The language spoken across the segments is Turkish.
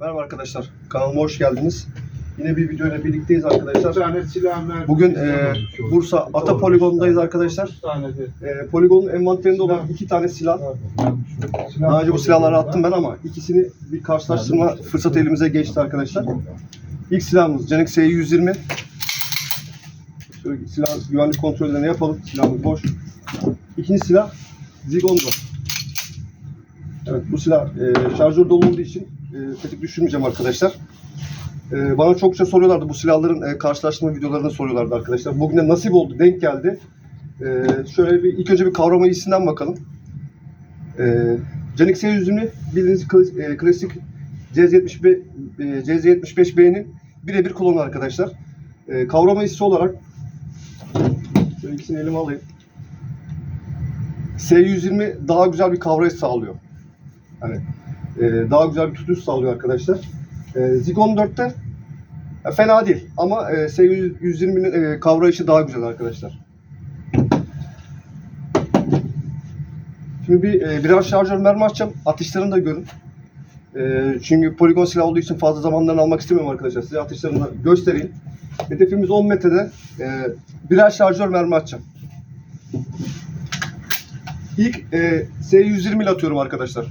Merhaba arkadaşlar, kanalıma hoş geldiniz. Yine bir video ile birlikteyiz Bir arkadaşlar. tane silah mermi. Bugün e, Bursa Ata Poligonu'ndayız arkadaşlar. Tane. E, poligonun envanterinde olan iki tane silah. Daha önce bu silahları attım ben ama ikisini bir karşılaştırma fırsatı elimize geçti arkadaşlar. İlk silahımız Canik S120. Şöyle silah güvenlik kontrollerini yapalım. Silahımız boş. İkinci silah Zigondo. Evet bu silah e, şarjör dolu olduğu için tetik düşürmeyeceğim arkadaşlar. E, bana çokça soruyorlardı bu silahların e, karşılaştırma videolarını soruyorlardı arkadaşlar. Bugüne nasip oldu, denk geldi. E, şöyle bir ilk önce bir kavrama iyisinden bakalım. E, Canik S120 bildiğiniz klas- e, klasik CZ75 e, CZ75B'nin birebir klonu arkadaşlar. E, kavrama hissi olarak şöyle ikisini elime alayım. S120 daha güzel bir kavrayış sağlıyor. Hani e, daha güzel bir tutuş sağlıyor arkadaşlar. E, Zig 14'te e, fena değil ama e, S120'nin e, kavrayışı daha güzel arkadaşlar. Şimdi bir e, birer şarjör mermi açacağım. Atışlarını da görün. E, çünkü poligon silah olduğu için fazla zamanlarını almak istemiyorum arkadaşlar. Size atışlarını da göstereyim. Hedefimiz 10 metrede e, birer şarjör mermi açacağım. İlk e, S120 ile atıyorum arkadaşlar.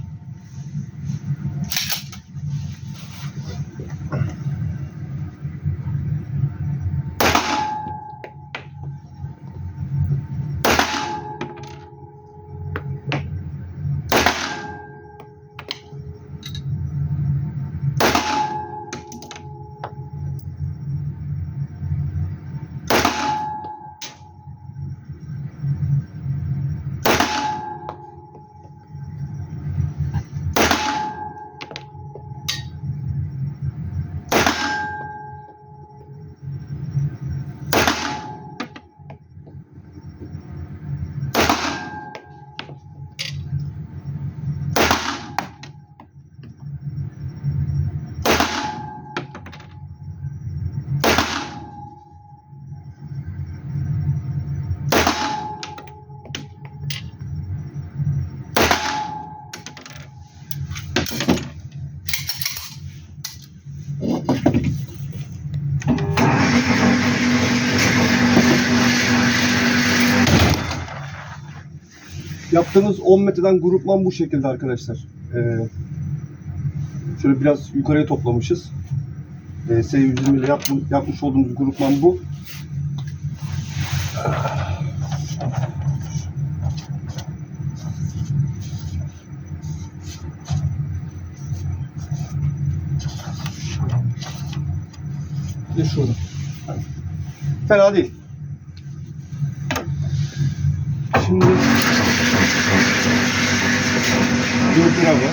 Yaptığımız 10 metreden grupman bu şekilde arkadaşlar. Ee, şöyle biraz yukarıya toplamışız. Ee, S120 ile yapmış, yapmış olduğumuz grupman bu. Bir de şurada. Fena değil. Şimdi Gördüğün abi.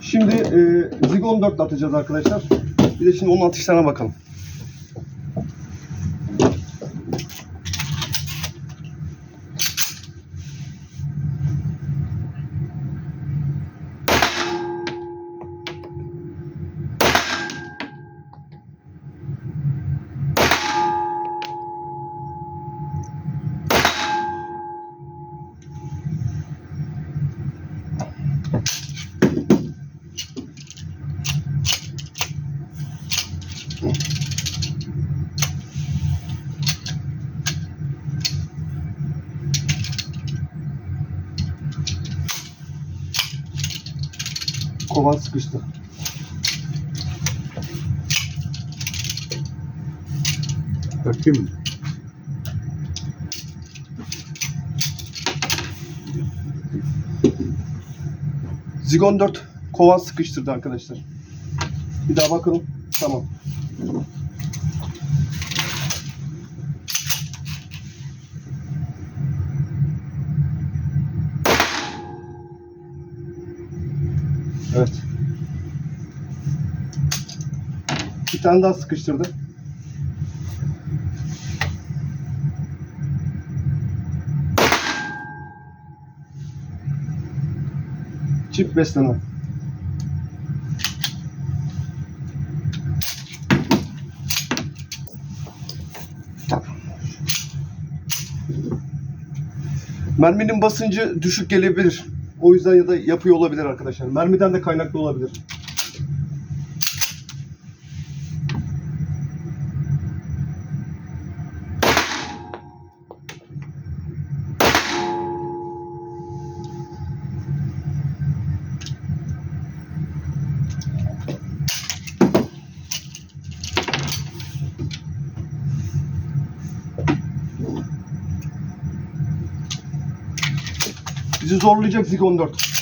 Şimdi e, Zig 14 ile atacağız arkadaşlar. Bir de şimdi onun atışlarına bakalım. Kovan sıkıştı. Bakayım. Zig 14 kovan sıkıştırdı arkadaşlar. Bir daha bakalım. Tamam. Evet. Bir tane daha sıkıştırdı. Çift besleme. Merminin basıncı düşük gelebilir. O yüzden ya da yapıyor olabilir arkadaşlar. Mermiden de kaynaklı olabilir. Bizi zorlayacak Zig 14.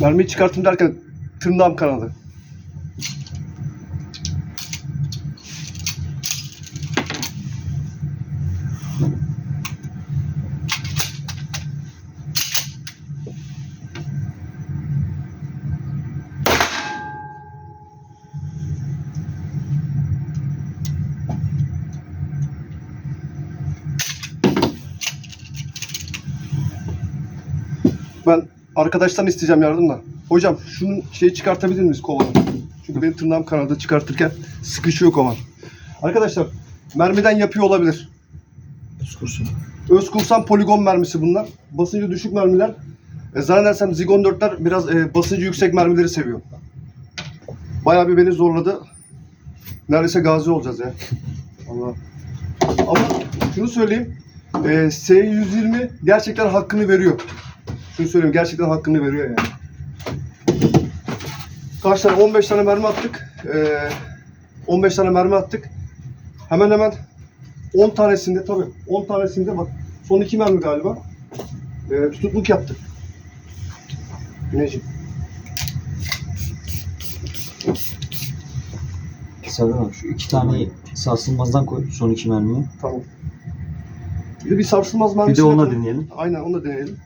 Mermiyi çıkarttım derken tırnağım kanadı. Ben arkadaştan isteyeceğim yardım da. Hocam şunun şeyi çıkartabilir miyiz kovanı? Çünkü benim tırnağım kanadı çıkartırken sıkışıyor kovan. Arkadaşlar mermiden yapıyor olabilir. Kursun. Özkursan poligon mermisi bunlar. Basıncı düşük mermiler. E, zannedersem Zig 14'ler biraz e, basıncı yüksek mermileri seviyor. Bayağı bir beni zorladı. Neredeyse gazi olacağız ya. Allah. Ama şunu söyleyeyim. E, S120 gerçekten hakkını veriyor. Şunu söyleyeyim gerçekten hakkını veriyor yani. Kaç tane? 15 tane mermi attık. E, 15 tane mermi attık. Hemen hemen 10 tanesinde tabii 10 tanesinde bak son iki mermi galiba e, tutukluk yaptık. Güneciğim. Serdar abi şu iki taneyi sarsılmazdan koy. Son iki mermiyi. Tamam. Bir de bir sarsılmaz Bir mermisi. de onunla yapalım. deneyelim. Aynen onu da deneyelim.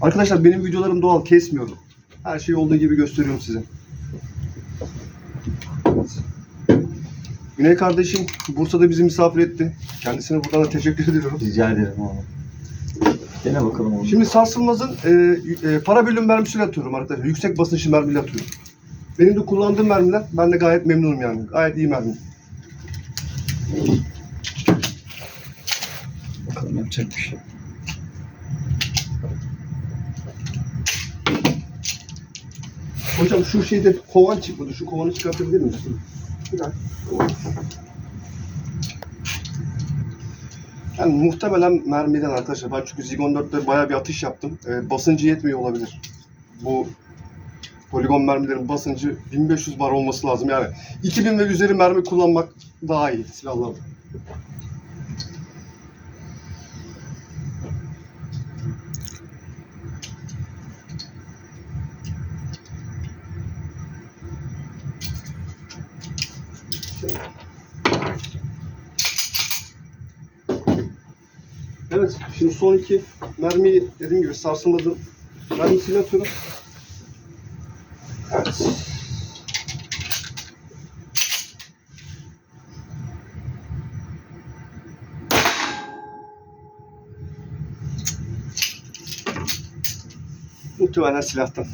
Arkadaşlar benim videolarım doğal kesmiyorum. Her şeyi olduğu gibi gösteriyorum size. Güney kardeşim Bursa'da bizi misafir etti. Kendisine buradan da teşekkür ediyorum. Rica ederim abi. Dene bakalım onu. Şimdi sarsılmazın e, e, para bölüm mermisiyle atıyorum arkadaşlar. Yüksek basınçlı mermiyle atıyorum. Benim de kullandığım mermiler, ben de gayet memnunum yani. Gayet iyi mermi. bakalım yapacak bir şey. Hocam şu şeyde kovan çıkmadı. Şu kovanı çıkartabilir misin? Bir dakika. Yani muhtemelen mermiden arkadaşlar. Ben çünkü Zig 14'te bayağı bir atış yaptım. Ee, basıncı yetmiyor olabilir. Bu poligon mermilerin basıncı 1500 bar olması lazım. Yani 2000 ve üzeri mermi kullanmak daha iyi silahlarda. Evet, şimdi son iki mermiyi dediğim gibi sarsılmadım. Mermisiyle atıyorum. Evet. Muhtemelen silahtan.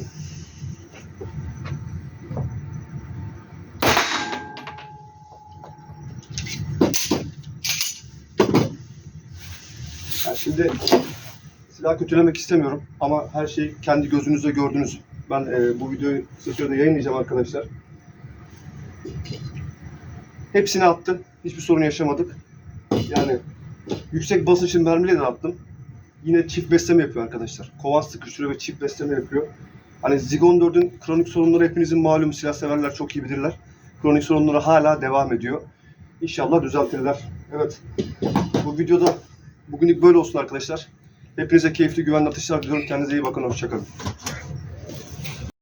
Yani şimdi silah kötülemek istemiyorum ama her şeyi kendi gözünüzle gördünüz. Ben e, bu videoyu kısa yayınlayacağım arkadaşlar. Hepsini attı. Hiçbir sorun yaşamadık. Yani yüksek basınçlı mermiyle de attım. Yine çift besleme yapıyor arkadaşlar. Kovan sıkıştırıyor ve çift besleme yapıyor. Hani Zig 14'ün kronik sorunları hepinizin malum silah severler çok iyi bilirler. Kronik sorunları hala devam ediyor. İnşallah düzeltirler. Evet. Bu videoda Bugünlük böyle olsun arkadaşlar. Hepinize keyifli güvenli atışlar diliyorum. Kendinize iyi bakın. Hoşçakalın.